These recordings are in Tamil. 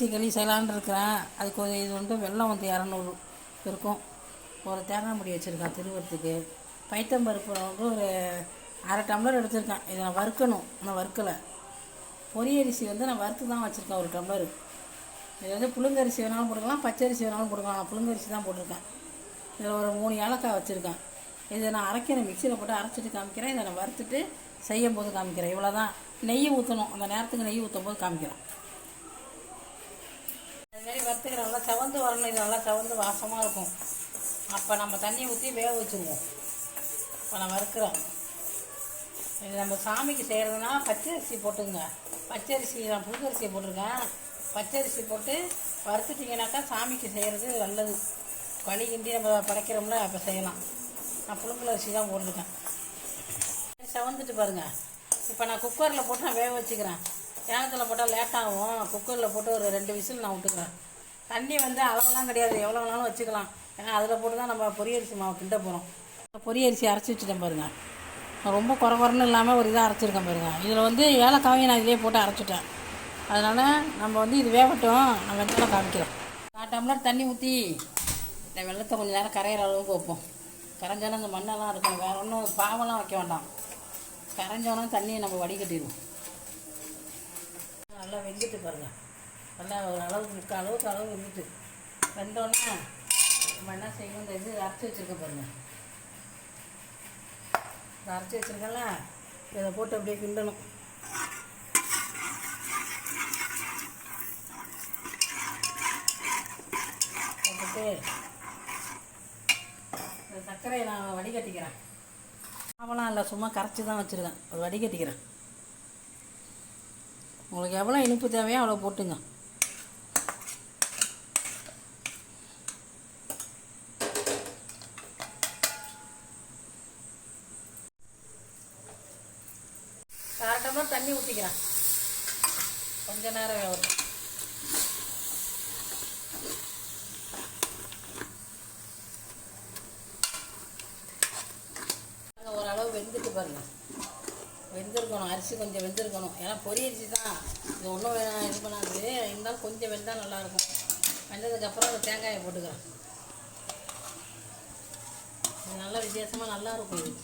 செய்யலான்னு இருக்கிறேன். அதுக்கு ஒரு இது வந்து வெள்ளம் வந்து இரநூறு இருக்கும். ஒரு தேங்காய் முடி வச்சுருக்கேன் திருவரத்துக்கு பைத்தம்பருப்பு வந்து ஒரு அரை டம்ளர் எடுத்திருக்கேன். இதை நான் வறுக்கணும். நான் வறுக்கலை. பொரியரிசி வந்து நான் வறுத்து தான் வச்சுருக்கேன் ஒரு டம்ளர். இது வந்து புழுங்கரிசி வேணாலும் போட்டுக்கலாம் பச்சரிசி வேணாலும் போட்டுக்கலாம். நான் புழுங்கரிசி தான் போட்டிருக்கேன். இதில் ஒரு மூணு ஏலக்காய் வச்சுருக்கேன். இதை நான் அரைக்கிறேன் மிக்சியில் போட்டு அரைச்சிட்டு காமிக்கிறேன். இதை நான் வறுத்துட்டு செய்யும் போது காமிக்கிறேன். இவ்வளோ தான் நெய் ஊற்றணும் அந்த நேரத்துக்கு நெய் ஊற்றும் போது காமிக்கிறேன். வறுத்துக்கிற நல்லா செவந்து வரணும். இது நல்லா செவந்து வாசமாக இருக்கும். அப்போ நம்ம தண்ணி ஊற்றி வேக வச்சுருவோம். இப்போ நான் வறுக்கிறேன் இது நம்ம சாமிக்கு செய்கிறதுனா பச்சரிசி போட்டுங்க பச்சரிசி நான் புழுங்கரிசியை போட்டிருக்கேன். பச்சரிசி போட்டு வறுத்துட்டிங்கனாக்கா சாமிக்கு செய்கிறது நல்லது. களி கிண்டி நம்ம படைக்கிறோம்ல அப்போ செய்யலாம். நான் புழுங்கல் அரிசி தான் போட்டிருக்கேன். செவந்துட்டு பாருங்க. இப்போ நான் குக்கரில் போட்டு நான் வேக வச்சுக்கிறேன். ஏனத்தில் போட்டால் லேட்டாகும். குக்கரில் போட்டு ஒரு ரெண்டு விசில் நான் விட்டுக்கிறேன். தண்ணி வந்து அளவெல்லாம் கிடையாது. எவ்வளோ வேணாலும் வச்சுக்கலாம். ஏன்னா அதில் போட்டு தான் நம்ம பொரியரிசி மாவு கிண்ட போகிறோம் பொரியரிசி அரைச்சி வச்சுட்டேன் பாருங்கள் ரொம்ப குறை குறைன்னு இல்லாமல் ஒரு இதாக அரைச்சிருக்கேன் பாருங்கள் இதில் வந்து ஏலக்காவையும் நான் இதிலே போட்டு அரைச்சிட்டேன். அதனால் நம்ம வந்து இது வேகட்டும். நம்ம வெள்ளத்தில் காமிக்கிறோம். நான் டம்ளர் தண்ணி ஊற்றி இந்த வெள்ளத்தை கொஞ்சம் நேரம் கரையிற அளவுக்கு வைப்போம். கரைஞ்சாலும் அந்த மண்ணெல்லாம் இருக்கும் வேறு ஒன்றும் பாவெல்லாம் வைக்க வேண்டாம். கரைஞ்சோன்னா தண்ணியை நம்ம வடிகட்டிடுவோம். நல்லா வெந்துட்டு பாருங்க. நல்லா ஒரு அளவுக்கு இருக்க அளவுக்கு அளவு இருந்துட்டு வெந்தோடனே நம்ம என்ன செய்யணும் இந்த இது அரைச்சி வச்சுருக்க பாருங்கள் அரைச்சி வச்சுருக்கல இதை போட்டு அப்படியே கிண்டணும். போட்டுட்டு இந்த சர்க்கரையை நான் வடிகட்டிக்கிறேன். மாவெல்லாம் இல்லை சும்மா கரைச்சி தான் வச்சுருக்கேன். அது வடிகட்டிக்கிறேன். உங்களுக்கு எவ்வளோ இனிப்பு தேவையோ அவ்வளோ போட்டுங்க அரை டம்ளர் தண்ணி ஊற்றிக்கிறேன் கொஞ்ச நேரம் வேகட்டும். பாருங்க, ஓரளவு வெந்துட்டு பாருங்க. வெந்திருக்கணும் அரிசி கொஞ்சம் வெந்திருக்கணும். ஏன்னா பொரியரிசி தான். இது ஒன்றும் இது பண்ணாது. இருந்தாலும் கொஞ்சம் வெந்தால் நல்லாயிருக்கும். வெந்ததுக்கப்புறம் அந்த தேங்காயை போட்டுக்கிறேன். இது நல்லா வித்தியாசமாக நல்லா இருக்கும் இது.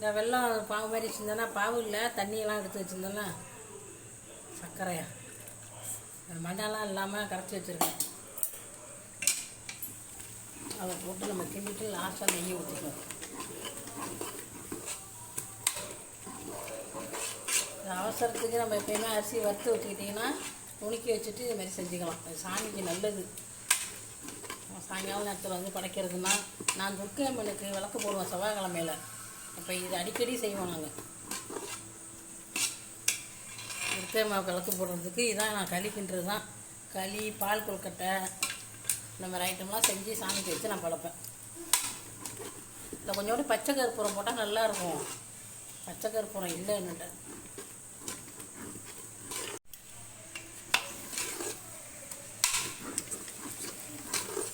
இந்த வெள்ளம் பாவு மாதிரி வச்சுருந்தேன்னா பாவு இல்லை தண்ணியெல்லாம் எடுத்து வச்சுருந்தேன்னா சர்க்கரையா. மண்டெல்லாம் மண்ணெல்லாம் இல்லாமல் கரைச்சி வச்சுருக்கேன். அதை போட்டு நம்ம கிண்டிட்டு லாஸ்ட்டாக நெய்யை ஊற்றிக்கணும் அவசரத்துக்கு நம்ம எப்பயுமே அரிசி வறுத்து வச்சுக்கிட்டிங்கன்னா உணுக்கி வச்சுட்டு இது மாதிரி செஞ்சுக்கலாம். அது சாமிக்கு நல்லது. சாயங்காலம் நேரத்தில் வந்து படைக்கிறதுனா நான் துர்க்கை அம்மனுக்கு விளக்கு போடுவேன் செவ்வாய்க்கிழமையில். அப்போ இது அடிக்கடி செய்வோம் நாங்கள் துர்க்கை மாவு விளக்கு போடுறதுக்கு இதான் நான் களி கிண்டுறது தான் களி பால் கொழுக்கட்டை இந்த மாதிரி ஐட்டம்லாம் செஞ்சு சாமிக்கு வச்சு நான் பழப்பேன் இல்லை கொஞ்சோண்டு பச்சை கற்பூரம் போட்டால் நல்லாயிருக்கும் பச்சை கற்பூரம் இல்லை என்னட்ட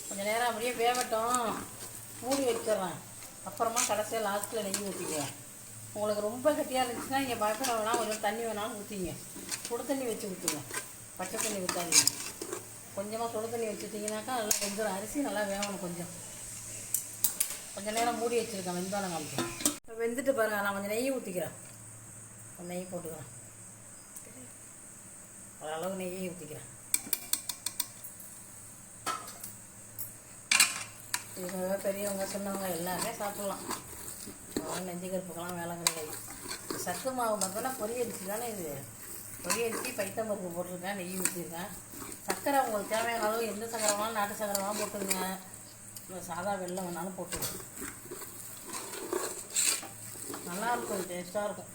கொஞ்சம் நேரம் அப்படியே வேகட்டும். மூடி வச்சிடுறேன். அப்புறமா கடைசியாக லாஸ்ட்டில் நெய் ஊற்றிக்குவேன் உங்களுக்கு ரொம்ப கட்டியாக இருந்துச்சுன்னா இங்கே பயப்பட வேணாம். கொஞ்சம் தண்ணி வேணாலும் ஊற்றிங்க சுடு தண்ணி வச்சு ஊற்றுங்க பச்சை தண்ணி ஊற்றாதீங்க கொஞ்சமாக சுடு தண்ணி வச்சுட்டிங்கனாக்கா நல்லா கொஞ்சம் அரிசி நல்லா வேகணும் கொஞ்சம். கொஞ்சம் நேரம் மூடி வச்சுருக்கேன் வெந்தாலும் காமிக்கிறேன். இப்போ வெந்துட்டு பாருங்க. நான் கொஞ்சம் நெய் ஊற்றிக்கிறேன் கொஞ்சம் நெய் போட்டுக்கிறேன். ஓரளவு நெய்யை ஊற்றிக்கிறேன் இவங்க பெரியவங்க சின்னவங்க எல்லாருமே சாப்பிட்லாம். நெஞ்சு கருப்புக்கெல்லாம் வேலை கிடையாது. சத்து மாவு பார்த்தோன்னா பொரியரிசி தானே இது? பொரியரிசி பைத்தம்பருப்பு போட்டிருக்கேன் நெய் ஊற்றிருக்கேன் சர்க்கரை உங்களுக்கு தேவையான அளவு எந்த சக்கரை வேணாலும் நாட்டு சக்கரை வேணாலும் போட்டுருங்க இல்லை சாதா வெள்ளம் வேணாலும் போட்டுருங்க நல்லாயிருக்கும் டேஸ்ட்டாக இருக்கும்.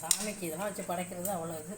சாமிக்கு இதெல்லாம் வச்சு படைக்கிறது அவ்வளோ இது.